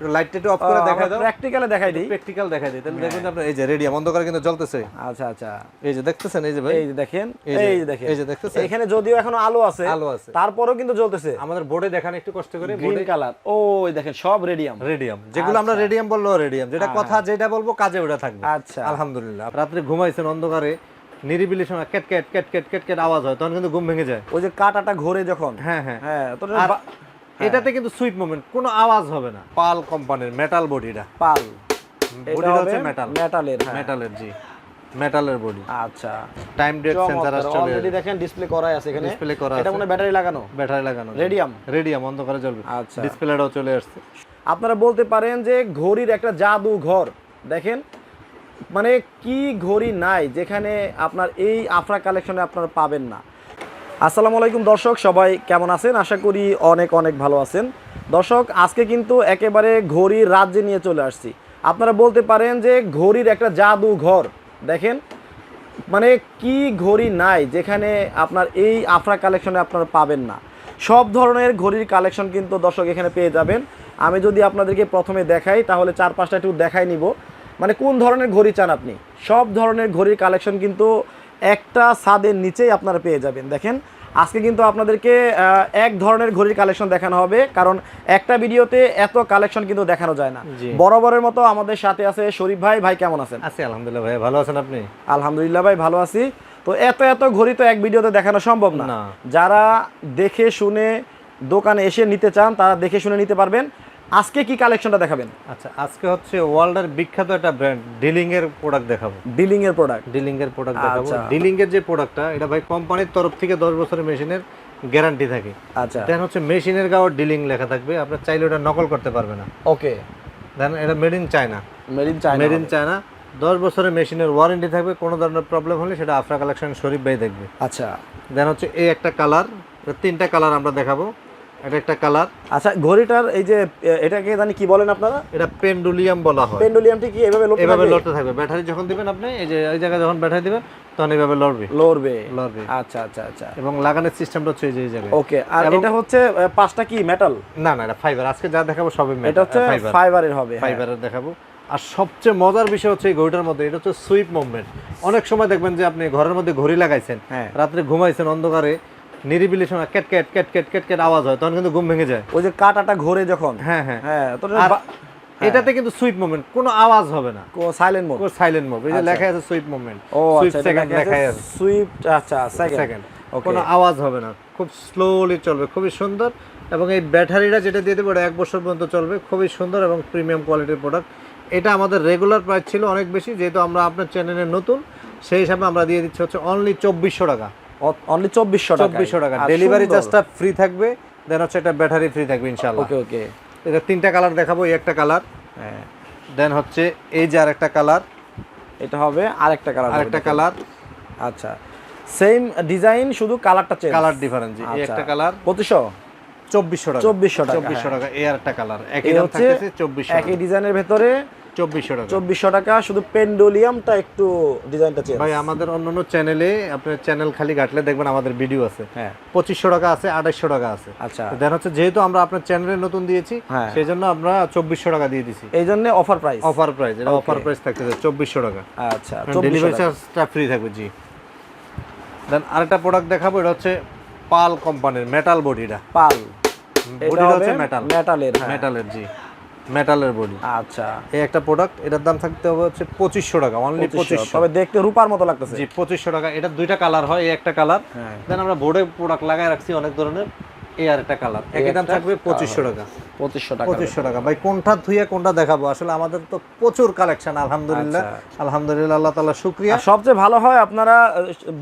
একটু অফ করে দাও। প্র্যাকটিক্যালে দেখাই দিই। প্র্যাকটিক্যাল দেখা দিই। তাহলে দেখুন যে আপনার এই যে রেডিয়াম অন্ধকারে কিন্তু জ্বলতেছে। আচ্ছা আচ্ছা। এই যে দেখতেছেন এই যে ভাই? এই যে দেখেন এই যে- দেখেন। এই যে দেখতেছেন? এখানে যদিও এখনও আলো আছে আলো আছে। তারপরেও কিন্তু জ্বলতেছে। আমাদের বোর্ডে দেখান একটু কষ্ট করে। গ্রিন কালার ও দেখেন সব রেডিয়াম রেডিয়াম যেগুলো আমরা রেডিয়াম বলল রেডিয়াম যেটা কথা যেটা বলব কাজে ওটা থাকবে। আচ্ছা। আলহামদুলিল্লাহ। রাত্রে ঘুমাইছেন অন্ধকারে নিরিবিলি সময় কেট কেট কেট কেট কেট আওয়াজ হয় তখন কিন্তু ঘুম ভেঙে যায়। ওই যে কাটাটা ঘোরে যখন। হ্যাঁ হ্যাঁ। হ্যাঁ তো এটাতে কিন্তু সুইট মুভমেন্ট কোনো আওয়াজ হবে না। পাল কোম্পানির মেটাল বডিটা পাল। বডিটা হচ্ছে মেটাল মেটালের হ্যাঁ। মেটালের জি। মেটালের বডি আচ্ছা। টাইম ডেট সেন্সর আসছে অলরেডি দেখেন ডিসপ্লে করাই আছে এখানে। ডিসপ্লে করা আছে। এটা মনে ব্যাটারি লাগানো? ব্যাটারি লাগানো রেডিয়াম রেডিয়াম অন্ধকারে জ্বলবে। আচ্ছা। ডিসপ্লেটাও চলে আসছে। আপনারা বলতে পারেন যে ঘড়ির একটা জাদু ঘর দেখেন? মানে কি ঘড়ি নাই যেখানে আপনার এই আফরা কালেকশনে আপনারা পাবেন না। আসসালামু আলাইকুম দর্শক, সবাই কেমন আছেন? আশা করি অনেক অনেক ভালো আছেন। দর্শক, আজকে কিন্তু একেবারে ঘড়ির রাজ্যে নিয়ে চলে আসছি। আপনারা বলতে পারেন যে ঘড়ির একটা জাদু ঘর দেখেন মানে কি ঘড়ি নাই যেখানে আপনার এই আফরা কালেকশনে আপনারা পাবেন না। সব ধরনের ঘড়ির কালেকশন কিন্তু দর্শক এখানে পেয়ে যাবেন। আমি যদি আপনাদেরকে প্রথমে দেখাই, তাহলে চার পাঁচটা একটু দেখাই নিব। মানে কোন ধরনের ঘড়ি চান আপনি? সব ধরনের ঘড়ির কালেকশন কিন্তু একটা ছাদের নিচেই আপনারা পেয়ে যাবেন। দেখেন আজকে কিন্তু আপনাদেরকে এক ধরনের ঘড়ির কালেকশন দেখানো হবে কারণ একটা ভিডিওতে এত কালেকশন কিন্তু দেখানো যায় না। বরাবরের মতো আমাদের সাথে আছে শরীফ ভাই। ভাই কেমন আছেন? আছি আলহামদুলিল্লাহ ভাই। ভালো আছেন আপনি? আলহামদুলিল্লাহ ভাই ভালো আছি। তো এত এত ঘড়ি তো এক ভিডিওতে দেখানো সম্ভব না। না। যারা দেখে শুনে দোকানে এসে নিতে চান তারা দেখে শুনে নিতে পারবেন। আজকে কি কালেকশনটা দেখাবেন? আচ্ছা আজকে হচ্ছে ওয়ার্ল্ডের বিখ্যাত একটা ব্র্যান্ড ডিলিং এর প্রোডাক্ট দেখাবো। ডিলিং এর প্রোডাক্ট ডিলিং এর প্রোডাক্ট দেখাবো। আচ্ছা। ডিলিং এর যে প্রোডাক্টটা এটা ভাই কোম্পানির তরফ থেকে দশ বছরের মেশিনের গ্যারান্টি থাকে। আচ্ছা। দেন হচ্ছে মেশিনের গাওয়ার ডিলিং লেখা থাকবে আপনার চাইলে ওটা নকল করতে পারবে না। ওকে। দেন এটা made in China made in China made in China দশ বছরের মেশিনের ওয়ারেন্টি থাকবে কোনো ধরনের প্রবলেম হলে সেটা আফরা কালেকশন শরীফ ভাই দেখবে। আচ্ছা। দেন হচ্ছে এই একটা কালার তিনটা কালার আমরা দেখাবো। এটা একটা কালার। আচ্ছা ঘড়িটার এই যে এটাকে জানি কি বলেন আপনারা? এটা পেন্ডুলিয়াম বলা হয়। পেন্ডুলিয়ামটি কি? এভাবে লড়তে এভাবে লড়তে থাকবে। ব্যাটারি যখন দিবেন আপনি এই যে এই জায়গায় যখন ব্যাটারি দিবেন তখন এইভাবে লড়বে। লড়বে। লড়বে। আচ্ছা আচ্ছা আচ্ছা। এবং লাগানোর সিস্টেমটা হচ্ছে এই জায়গায়। ওকে আর এটা হচ্ছে পাঁচটা কি? মেটাল? না না এটা ফাইবার। আজকে যা দেখাবো সবই এটা হচ্ছে ফাইবার। ফাইবারের হবে হ্যাঁ। ফাইবারের দেখাবো। আর সবচেয়ে মজার বিষয় হচ্ছে এই ঘড়িটার মধ্যে এটা হচ্ছে সুইপ মুভমেন্ট। অনেক সময় দেখবেন যে আপনি ঘরের মধ্যে ঘড়ি লাগাইছেন হ্যাঁ। রাত্রে ঘুমাইছেন অন্ধকারে নিরিবিলি সময় কেট কেট কেট কেট কেট কেট আওয়াজ হয় তখন কিন্তু ঘুম ভেঙে যায়। ওই যে কাটাটা ঘোরে যখন হ্যাঁ হ্যাঁ। হ্যাঁ তো এটাতে কিন্তু সুইপ মুভমেন্ট কোনো আওয়াজ হবে না। সাইলেন্ট মোড সাইলেন্ট মুভ এই যে লেখা আছে সুইপ মুভমেন্ট ও সুইপ আচ্ছা সেকেন্ড লেখা আছে সুইফট আচ্ছা সেকেন্ড সেকেন্ড কোনো আওয়াজ হবে না। খুব স্লোলি চলবে খুবই সুন্দর। এবং এই ব্যাটারিটা যেটা দিয়ে দেবো ওটা এক বছর পর্যন্ত চলবে খুবই সুন্দর এবং প্রিমিয়াম কোয়ালিটির প্রোডাক্ট এটা আমাদের রেগুলার প্রাইস ছিল অনেক বেশি যেহেতু আমরা আপনার চ্যানেলে নতুন সেই হিসাবে আমরা দিয়ে দিচ্ছি হচ্ছে অনলি চব্বিশশো টাকা। অনলি চব্বিশশো চব্বিশশো টাকা। ডেলিভারি চার্জটা ফ্রি থাকবে দেন হচ্ছে এটা ব্যাটারি ফ্রি থাকবে ইনশাল্লাহ ওকে ওকে এটা তিনটা কালার দেখাবো এই একটা কালার হ্যাঁ। দেন হচ্ছে এই যে আরেকটা কালার এটা হবে আরেকটা কালার আরেকটা কালার আচ্ছা। সেম ডিজাইন শুধু কালারটা চেঞ্জ কালার ডিফারেন্স এই আচ্ছা। একটা কালার পঁচিশশো? চব্বিশশো টাকা। চব্বিশশো টাকা চব্বিশশো টাকা এই আরেকটা কালার একই দাম হচ্ছে চব্বিশশো একই ডিজাইনের ভেতরে চব্বিশশো টাকা। চব্বিশশো টাকা শুধু পেন্ডোলিয়ামটা একটু ডিজাইনটা চেঞ্জ ভাই আমাদের অন্যান্য চ্যানেলে আপনার চ্যানেল খালি ঘাটলে দেখবেন আমাদের ভিডিও আছে। হ্যাঁ। পঁচিশশো টাকা আছে আঠাশশো টাকা আছে। আচ্ছা। দেন হচ্ছে যেহেতু আমরা আপনার চ্যানেলে নতুন দিয়েছি। সেই জন্য আমরা চব্বিশশো টাকা দিয়ে দিছি। এই জন্য অফার প্রাইস অফার প্রাইস এটা অফার প্রাইস থাকতেছে চব্বিশশো টাকা। ডেলিভারি চার্জটা ফ্রি থাকবে জি। দেন আরেকটা প্রোডাক্ট দেখাবো এটা হচ্ছে পাল কোম্পানির মেটাল বডিটা পাল বডিটা হচ্ছে মেটাল মেটালের মেটালের জি। মেটালের বডি। আচ্ছা। এই একটা প্রোডাক্ট এটার দাম থাকতে হবে হচ্ছে পঁচিশশো টাকা অনলি পঁচিশশো। তবে দেখতে রূপার মতো লাগতেছে। জি পঁচিশশো টাকা। এটা দুইটা কালার হয় এই একটা কালার হ্যাঁ। দেন আমরা বোর্ডে প্রোডাক্ট রাখছি অনেক ধরনের এই আর একটা কালার একই দাম থাকবে পঁচিশশো টাকা। পঁচিশশো টাকা। পঁচিশশো টাকা। ভাই কোনটা ধুয়ে কোনটা দেখাবো? আসলে আমাদের তো প্রচুর কালেকশন আলহামদুলিল্লাহ। আচ্ছা। আলহামদুলিল্লাহ আল্লাহ তালা শুক্রিয়া। সবচেয়ে ভালো হয় আপনারা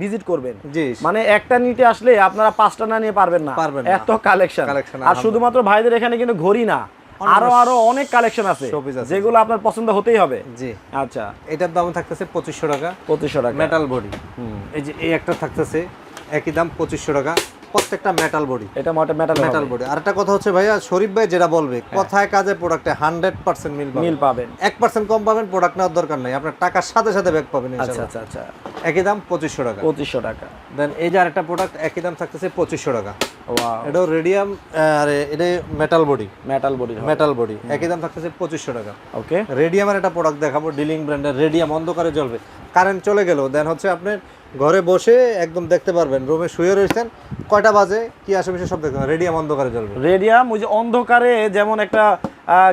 ভিজিট করবেন। জি। মানে একটা নিতে আসলে আপনারা পাঁচটা না নিয়ে পারবেন না। পারবেন এত কালেকশন কালেকশন আর শুধুমাত্র ভাইদের এখানে কিন্তু ঘড়ি না। আরও আরও অনেক কালেকশন আছে যেগুলো আপনার পছন্দ হতেই হবে। জি। আচ্ছা। এটার দাম থাকতেছে পঁচিশশো টাকা। পঁচিশশো টাকা। মেটাল বডি এই যে এই একটা থাকতেছে একই দাম পঁচিশশো টাকা। প্রত্যেকটা মেটাল বডি এটা মোটা মেটাল মেটাল বডি আর একটা কথা হচ্ছে ভাইয়া শরীফ ভাই যেটা বলবে কথায় কাজে প্রোডাক্টে হান্ড্রেড পার্সেন্ট মিল পাবেন। মিল পাবেন। এক পার্সেন্ট কম পাবেন প্রোডাক্ট নেওয়ার দরকার নাই। আপনার টাকার সাথে সাথে ব্যাক পাবেন আচ্ছা আচ্ছা আচ্ছা। একই দাম পঁচিশশো টাকা। পঁচিশশো টাকা। দেন এই যে আরেকটা প্রোডাক্ট একই দাম থাকতেছে পঁচিশশো টাকা। এটাও রেডিয়াম আর এটা metal body metal body metal body একই দাম থাকতেছে পঁচিশশো টাকা। ওকে রেডিয়ামের একটা প্রোডাক্ট দেখাবো ডিলিং ব্র্যান্ডের রেডিয়াম অন্ধকারে জ্বলবে। কারেন্ট চলে গেল। দেন হচ্ছে আপনি ঘরে বসে একদম দেখতে পারবেন রুমে শুয়ে রয়েছেন। কয়টা বাজে? কি আশেপাশে সব দেখতে পাবেন রেডিয়াম অন্ধকারে জ্বলবে। রেডিয়াম ওই যে অন্ধকারে যেমন একটা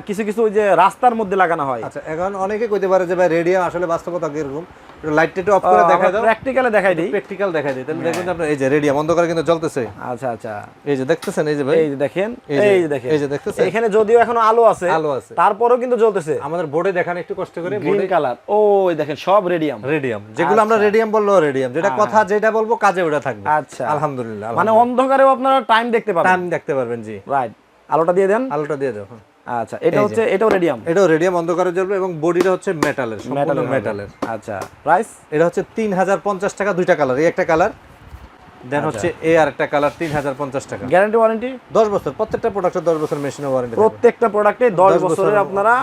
কিছু কিছু ওই যে রাস্তার মধ্যে লাগানো হয়। আচ্ছা এখন অনেকে কইতে পারে যে ভাই রেডিয়াম আসলে বাস্তবতা কীরকম? লাইটটা একটু অফ করে দেখা দাও। প্র্যাকটিক্যালে দেখাই দিই। প্র্যাকটিক্যাল দেখাই দিই। তাহলে দেখবেন আপনার এই যে রেডিয়াম অন্ধকারে কিন্তু জ্বলতেছে। আচ্ছা আচ্ছা। এই যে দেখতেছেন এই যে ভাই? এই যে দেখেন এই যে- দেখেন। এই যে দেখতেছেন? এখানে যদিও এখনও আলো আছে আলো আছে। তারপরেও কিন্তু জ্বলতেছে। আমাদের বোর্ডে দেখান একটু কষ্ট করে। গ্রিন কালার ও এই দেখেন সব রেডিয়াম রেডিয়াম যেগুলো আমরা রেডিয়াম বলল রেডিয়াম যেটা কথা যেটা বলব কাজে ওটা থাকবে। আচ্ছা। আলহামদুলিল্লাহ মানে অন্ধকারেও আপনারা টাইম দেখতে পাবেন। টাইম দেখতে পারবেন জি। রাইট আলোটা দিয়ে দেন। আলোটা দিয়ে দাও হ্যাঁ। আচ্ছা এটা হচ্ছে এটাও রেডিয়াম এটাও রেডিয়াম অন্ধকারে জ্বলবে এবং বডিটা হচ্ছে মেটালের সম্পূর্ণ মেটালের আচ্ছা প্রাইস এটা হচ্ছে তিন হাজার পঞ্চাশ টাকা দুইটা কালার এই একটা কালার দেন হচ্ছে এ আর একটা কালার তিন হাজার পঞ্চাশ টাকা। গ্যারান্টি ওয়ারেন্টি দশ বছর প্রত্যেকটা প্রোডাক্টের দশ বছর মেশিনে ওয়ারেন্টি প্রত্যেকটা প্রোডাক্টে 10 দশ বছরের আপনারা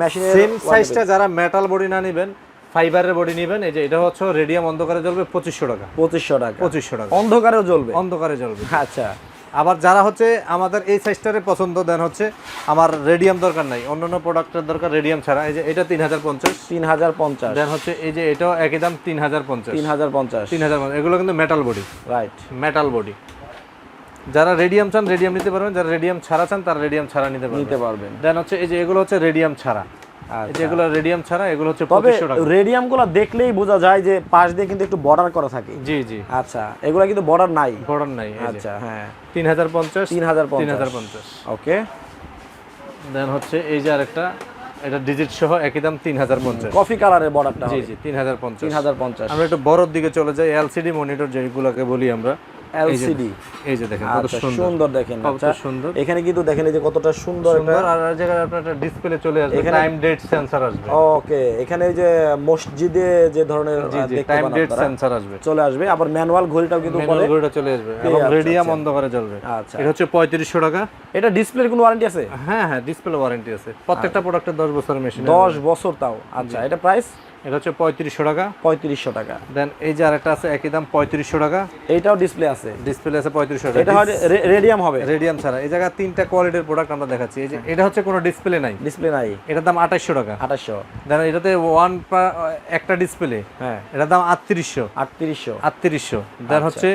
মেশিনের সেম সাইজটা যারা মেটাল বডি না নেবেন ফাইবারের বডি নেবেন এই যে এটা হচ্ছে রেডিয়াম অন্ধকারে জ্বলবে পঁচিশশো টাকা। 2500 টাকা। পঁচিশশো টাকা। অন্ধকারেও জ্বলবে। অন্ধকারে জ্বলবে। আচ্ছা। আবার যারা হচ্ছে আমাদের এই সাইজটারে পছন্দ দেন হচ্ছে আমার রেডিয়াম দরকার নাই। অন্যান্য প্রোডাক্টের দরকার রেডিয়াম ছাড়া। এই যে এটা তিন হাজার পঞ্চাশ। 3050 দেন হচ্ছে এই যে এটাও একই দাম তিন হাজার পঞ্চাশ। 3050 তিন হাজার পঞ্চাশ। এগুলো কিন্তু metal body right metal body যারা রেডিয়াম চান রেডিয়াম নিতে পারবেন। যারা রেডিয়াম ছাড়া চান তারা রেডিয়াম ছাড়া নিতে পারবেন। নিতে পারবেন। দেন হচ্ছে এই যে এগুলো হচ্ছে রেডিয়াম ছাড়া। এই যে রেডিয়াম ছাড়া এগুলো হচ্ছে তবে পঁচিশশো টাকা। রেডিয়ামগুলো দেখলেই বোঝা যায় যে পাশ দিয়ে কিন্তু একটু বর্ডার করা থাকে। জি জি। আচ্ছা এগুলা কিন্তু বর্ডার নাই। বর্ডার নাই আচ্ছা হ্যাঁ। তিন হাজার পঞ্চাশ 3050 তিন হাজার পঞ্চাশ। ওকে। দেন হচ্ছে এই যে আরেকটা এটা ডিজিট সহ একই দাম তিন হাজার পঞ্চাশ। কফি কালারের বর্ডারটা জি জি তিন হাজার পঞ্চাশ। 3050 আমরা একটু বড়র দিকে চলে যাই এলসিডি মনিটর যেগুলোকে বলি আমরা। এলসিডি এই যে দেখেন কত আচ্ছা সুন্দর। সুন্দর দেখেন কত আচ্ছা। সুন্দর। এখানে কিন্তু দেখেন এই যে কতটা সুন্দর একটা আর আর জায়গায় আপনার একটা ডিসপ্লে চলে আসবে টাইম ডেট সেন্সর আসবে। ওকে এখানে এই যে মসজিদে যে ধরনের টাইম ডেট সেন্সর আসবে। চলে আসবে আবার ম্যানুয়াল ঘড়িটাও কিন্তু ম্যানুয়াল ঘড়িটা চলে আসবে এবং আচ্ছা, রেডিয়াম অন্ধকারে জ্বলবে। আচ্ছা। এটা হচ্ছে পঁয়ত্রিশশো টাকা। এটা ডিসপ্লের কোনো ওয়ারেন্টি আছে? হ্যাঁ হ্যাঁ ডিসপ্লে ওয়ারেন্টি আছে। প্রত্যেকটা প্রোডাক্টের দশ বছরের মেশিন 10 বছর তাও আচ্ছা। এটা প্রাইস এটা হচ্ছে পঁয়ত্রিশশো টাকা। পঁয়ত্রিশশো টাকা। দেন এই যে আরেকটা আছে একই দাম পঁয়ত্রিশশো টাকা। এইটাও ডিসপ্লে আছে। ডিসপ্লে আছে পঁয়ত্রিশশো টাকা। হয় রেডিয়াম হবে। রেডিয়াম ছাড়া। এই জায়গায় তিনটা কোয়ালিটির প্রোডাক্ট আমরা দেখাচ্ছি। এই যে এটা হচ্ছে কোনো ডিসপ্লে নাই। ডিসপ্লে নাই। এটার দাম আঠাশশো টাকা। আঠাশশো দেন এটাতে ওয়ান একটা ডিসপ্লে হ্যাঁ। এটার দাম আটত্রিশশো। আটত্রিশশো। আটত্রিশশো। দেন হচ্ছে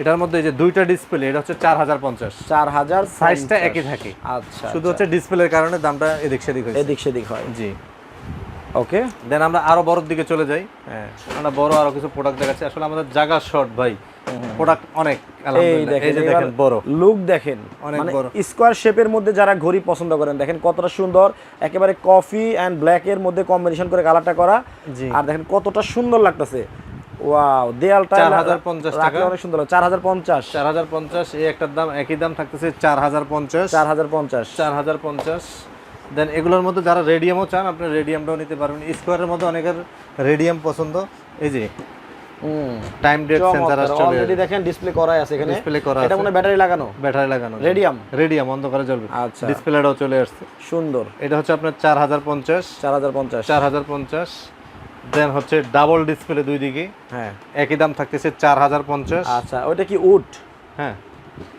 এটার মধ্যে যে দুইটা ডিসপ্লে এটা হচ্ছে চার হাজার পঞ্চাশ। চার হাজার সাইজটা একই থাকে। আচ্ছা শুধু হচ্ছে ডিসপ্লের কারণে দামটা এদিক সেদিক হয়েছে। এদিক সেদিক হয়। জি। ওকে দেন আমরা আরও বড়র দিকে চলে যাই। হ্যাঁ। আমরা বড় আরও কিছু প্রোডাক্ট দেখাচ্ছি। আসলে আমাদের জায়গা শর্ট ভাই। প্রোডাক্ট অনেক এই যে দেখেন বড়। লুক দেখেন অনেক মানে বড়। শেপের মধ্যে যারা ঘড়ি পছন্দ করেন দেখেন কতটা সুন্দর। একেবারে কফি এন্ড ব্ল্যাক এর মধ্যে কম্বিনেশন করে কালারটা করা। আর দেখেন কতটা সুন্দর লাগতেছে। ওয়াও দেয়ালটা 4050 টাকা। অনেক সুন্দর। 4050 4050 এই একটার দাম একই দাম থাকতেছে 4050 4050 4050 দেন এগুলোর মধ্যে যারা রেডিয়ামও চান আপনি রেডিয়ামটাও নিতে পারবেন। স্কোয়ারের মধ্যে অনেকের রেডিয়াম পছন্দ। এই যে টাইম ডেট সেন্সার আসছে। অলরেডি দেখেন ডিসপ্লে আছে এখানে। ডিসপ্লে করা এটা মনে ব্যাটারি লাগানো। ব্যাটারি লাগানো। রেডিয়াম রেডিয়াম অন্ধকারে জ্বলবে। আচ্ছা। ডিসপ্লেটাও চলে আসছে। সুন্দর। এটা হচ্ছে আপনার চার হাজার পঞ্চাশ। চার হাজার পঞ্চাশ। চার হাজার পঞ্চাশ। দেন হচ্ছে ডাবল ডিসপ্লে দুই দিকে। হ্যাঁ। একই দাম থাকতেছে চার হাজার পঞ্চাশ। আচ্ছা ওইটা কি উড? হ্যাঁ।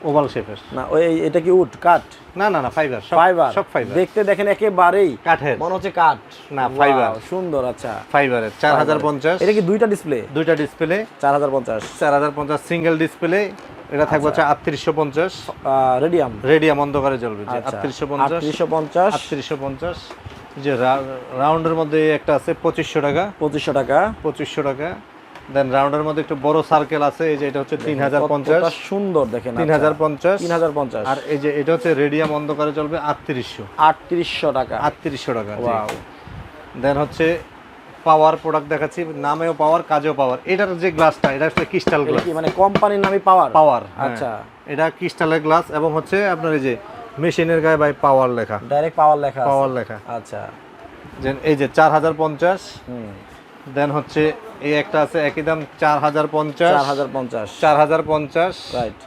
ওভাল শেপের। না ওই এটা কি উড কাঠ? না না না ফাইবার ফাইবার সব ফাইবার দেখতে দেখেন একেবারেই কাঠের। মনে হচ্ছে কাঠ। না। Wow, সুন্দর আচ্ছা। ফাইবারের চার হাজার পঞ্চাশ। এটা কি দুইটা ডিসপ্লে দুইটা ডিসপ্লে চার হাজার পঞ্চাশ। চার হাজার পঞ্চাশ সিঙ্গেল ডিসপ্লে এটা থাকবে আচ্ছা। হচ্ছে আটত্রিশশো পঞ্চাশ। রেডিয়াম রেডিয়াম অন্ধকারে জ্বলবে আচ্ছা। আটত্রিশশো পঞ্চাশ। আটত্রিশশো পঞ্চাশ। আটত্রিশশো পঞ্চাশ। যে রাউন্ডের মধ্যে একটা আছে পঁচিশশো টাকা। পঁচিশশো টাকা। পঁচিশশো টাকা। দেন রাউন্ডের মধ্যে একটু বড় সার্কেল আছে এই যে এটা হচ্ছে তিন হাজার পঞ্চাশ। কতটা সুন্দর দেখেন তিন হাজার পঞ্চাশ। তিন হাজার পঞ্চাশ। আর এই যে এটা হচ্ছে রেডিয়াম অন্ধকারে চলবে আটত্রিশশো। আটত্রিশশো টাকা। আটত্রিশশো টাকা Wow. দেন হচ্ছে পাওয়ার প্রোডাক্ট দেখাচ্ছি নামেও পাওয়ার কাজেও পাওয়ার এটার যে গ্লাসটা এটা হচ্ছে ক্রিস্টাল গ্লাস মানে কোম্পানির নামে পাওয়ার পাওয়ার আচ্ছা। এটা ক্রিস্টালের গ্লাস এবং হচ্ছে আপনার এই যে মেশিনের গায়ে বাই পাওয়ার লেখা। ডাইরেক্ট পাওয়ার লেখা পাওয়ার লেখা। আচ্ছা। এই যে চার হাজার পঞ্চাশ। দেন হচ্ছে এই একটা আছে একই দাম চার হাজার পঞ্চাশ। চার হাজার পঞ্চাশ। চার হাজার পঞ্চাশ। রাইট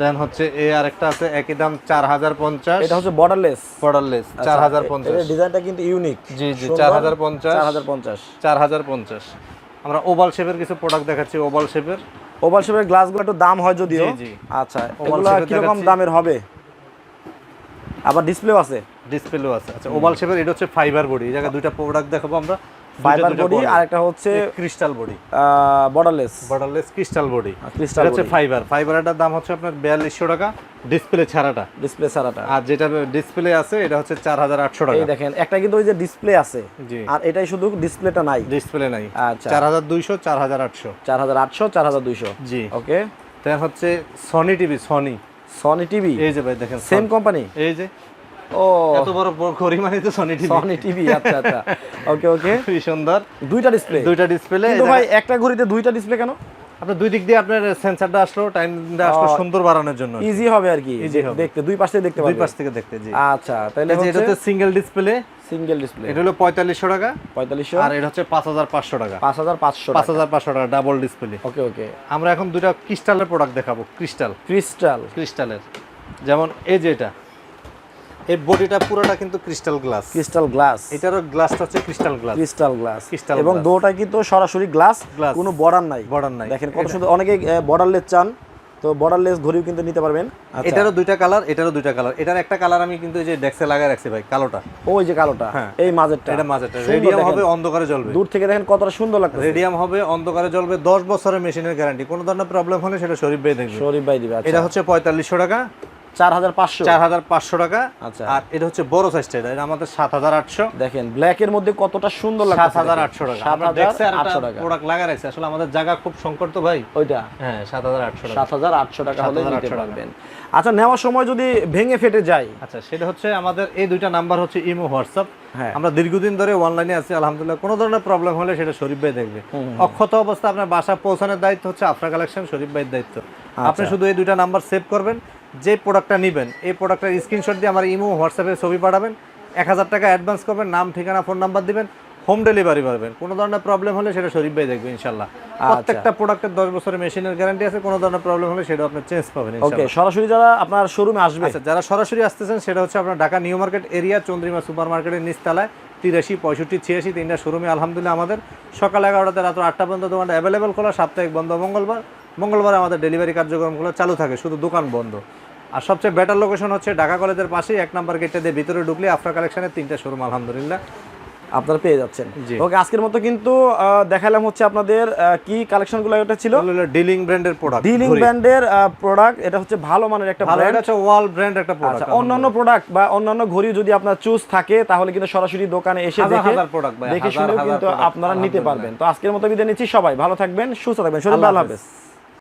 দেন হচ্ছে আরেকটা আছে একই দাম চার হাজার পঞ্চাশ। এটা হচ্ছে বর্ডারলেস বর্ডারলেস চার হাজার পঞ্চাশ। ডিজাইনটা কিন্তু ইউনিক জি জি চার হাজার পঞ্চাশ। চার হাজার পঞ্চাশ। চার হাজার পঞ্চাশ। আমরা ওভাল শেপের কিছু প্রোডাক্ট দেখাচ্ছি ওভাল শেপের ওভার শেপের গ্লাসগুলো একটু দাম হয় যদিও। আচ্ছা shape কীরকম দামের হবে? আবার ডিসপ্লেও আছে। ডিসপ্লেও আছে। আচ্ছা ওভাল শেপের এটা হচ্ছে ফাইবার বডি এই জায়গায় দুইটা প্রোডাক্ট দেখাবো আমরা। ফাইবার বডি আর একটা হচ্ছে crystal body borderless borderless crystal body crystal হচ্ছে ফাইবার ফাইবারটার দাম হচ্ছে আপনার বিয়াল্লিশশো টাকা ডিসপ্লে ছাড়াটা। ডিসপ্লে ছাড়াটা। আর যেটা ডিসপ্লে আছে এটা হচ্ছে চার হাজার আটশো টাকা। দেখেন একটা কিন্তু ওই যে ডিসপ্লে আছে। আর এটাই শুধু ডিসপ্লেটা নাই। ডিসপ্লে নাই। আচ্ছা। চার হাজার দুইশো চার হাজার আটশো। চার হাজার আটশো চার হাজার দুইশো। জি। ওকে। তার হচ্ছে Sony TV Sony Sony TV এই যে ভাই দেখেন সেম কোম্পানি এই যে ও। এত বড় মানে তো সনি টিভি সনি টিভি আচ্ছা আচ্ছা। ওকে ওকে খুবই সুন্দর। দুইটা ডিসপ্লে দুইটা ডিসপ্লে ভাই একটা ঘড়িতে দুইটা ডিসপ্লে কেন? আপনার দুই দিক দিয়ে আপনার সেন্সারটা আসলো টাইমটা আসলো সুন্দর বাড়ানোর জন্য। ইজি হবে আর কি। হবে। দেখতে দুই পাশে দেখতে দুই পাশ থেকে দেখতে জি। আচ্ছা তাহলে এই যে এটা হচ্ছে হচ্ছে সিঙ্গেল ডিসপ্লে সিঙ্গেল ডিসপ্লে এটা হলো টাকা। পঁয়তাল্লিশশো। আর এটা হচ্ছে পাঁচ হাজার পাঁচশো টাকা। পাঁচ হাজার পাঁচশো পাঁচ হাজার পাঁচশো টাকা ডাবল ডিসপ্লে ওকে ওকে আমরা এখন দুটা ক্রিস্টালের প্রোডাক্ট দেখাবো। ক্রিস্টাল ক্রিস্টাল ক্রিস্টালের যেমন এই যে এটা। এই বডিটা পুরোটা কিন্তু ক্রিস্টাল গ্লাস ক্রিস্টাল গ্লাস এটারও গ্লাসটা হচ্ছে crystal glass crystal glass Crystal এবং। দুটোটা কিন্তু সরাসরি গ্লাস। কোনো বর্ডার নাই। বর্ডার নাই। দেখেন কত সুন্দর। অনেকে বর্ডারলেস চান তো বর্ডারলেস ঘড়িও কিন্তু নিতে পারবেন। আচ্ছা। এটারও দুইটা কালার এটারও দুইটা কালার এটার একটা কালার আমি কিন্তু এই যে ডেক্সে লাগায় রাখছি ভাই কালোটা। ওই যে কালোটা হ্যাঁ। এই মাঝেরটা। এটা মাঝেটা সুন্দর রেডিয়াম হবে অন্ধকারে জ্বলবে। দূর থেকে দেখেন কতটা সুন্দর লাগছে রেডিয়াম হবে অন্ধকারে জ্বলবে দশ বছরের মেশিনের গ্যারান্টি কোনো ধরনের প্রবলেম হলে সেটা শরীফ ভাই দেখবে। শরীফ ভাই দিবে আচ্ছা। এটা হচ্ছে পঁয়তাল্লিশশো টাকা। চার হাজার পাঁচশো। চার হাজার পাঁচশো টাকা। আচ্ছা। আর এটা হচ্ছে বড় সাইজটা এটা এটা আমাদের সাত হাজার আটশো। দেখেন ব্ল্যাক এর মধ্যে কতটা সুন্দর লাগছে সাত হাজার আটশো টাকা। সাত আমরা হাজার আটশো টাকা। প্রোডাক্ট লাগা রাখছি। আসলে আমাদের জায়গা খুব সংকট তো ভাই। ওইটা? হ্যাঁ সাত হাজার আটশো সাত হাজার আটশো টাকা হলে নিতে পারবেন। আচ্ছা নেওয়ার সময় যদি ভেঙে ফেটে যায়। আচ্ছা সেটা হচ্ছে আমাদের এই দুইটা নাম্বার হচ্ছে ইমো হোয়াটসঅ্যাপ হ্যাঁ। আমরা দীর্ঘদিন ধরে অনলাইনে আছি আলহামদুলিল্লাহ। কোনো ধরনের প্রবলেম হলে সেটা শরীফ ভাই দেখবে। অক্ষত অবস্থা আপনার বাসা পৌঁছানোর দায়িত্ব হচ্ছে আপনার কালেকশন শরীফ ভাইয়ের দায়িত্ব। আপনি শুধু এই দুইটা নাম্বার সেভ করবেন। যে প্রোডাক্টটা নেবেন এই প্রোডাক্টের স্ক্রিনশট দিয়ে আমার ইমো হোয়াটসঅ্যাপে ছবি পাঠাবেন এক হাজার টাকা অ্যাডভান্স করবেন নাম ঠিকানা ফোন নাম্বার দিবেন হোম ডেলিভারি পাবেন। কোনো ধরনের প্রবলেম হলে সেটা শরীফ ভাই দেখবে ইনশাল্লাহ। প্রত্যেকটা প্রোডাক্টের দশ বছরের মেশিনের গ্যারান্টি আছে কোনো ধরনের প্রবলেম হলে সেটা আপনি চেঞ্জ পাবেন ওকে সরাসরি যারা আপনার শোরুমে আসবে। আচ্ছা যারা সরাসরি আসতেছেন সেটা হচ্ছে আপনার Dhaka new market area Chandrima super মার্কেটের নিচতলায় তিরাশি পঁয়ষট্টি ছিয়াশি তিনটা শোরুমে আলহামদুলিল্লাহ আমাদের। সকাল এগারোটাতে রাত্র আটটা পর্যন্ত দোকানটা অ্যাভেলেবেল খোলা সাপ্তাহিক বন্ধ মঙ্গলবার। মঙ্গলবার আমাদের ডেলিভারি কার্যক্রমগুলো চালু থাকে শুধু দোকান বন্ধ। আর সবচেয়ে বেটার লোকেশন হচ্ছে ঢাকা কলেজের পাশেই এক নাম্বার গেটটা দিয়ে ভিতরে ঢুকলে আফটার কালেকশনের তিনটা শোরুম আলহামদুলিল্লাহ। আপনারা পেয়ে যাচ্ছেন। ওকে আজকের মতো কিন্তু দেখালাম হচ্ছে আপনাদের কি কালেকশনগুলো এটা ছিল? ডিলিং ব্র্যান্ডের প্রোডাক্ট ডিলিং ব্র্যান্ডের প্রোডাক্ট এটা হচ্ছে ভালো মানের একটা ব্র্যান্ড এটা হচ্ছে ওয়াল ব্র্যান্ড একটা আচ্ছা প্রোডাক্ট অন্যান্য প্রোডাক্ট বা অন্যান্য ঘড়ি যদি আপনার চুজ থাকে তাহলে কিন্তু সরাসরি দোকানে এসে দেখে দেখে শুনে কিন্তু আপনারা নিতে পারবেন। তো আজকের মতো বিদায় নিচ্ছি সবাই ভালো থাকবেন সুস্থ থাকবেন শরীর ভালো। হাফেজ।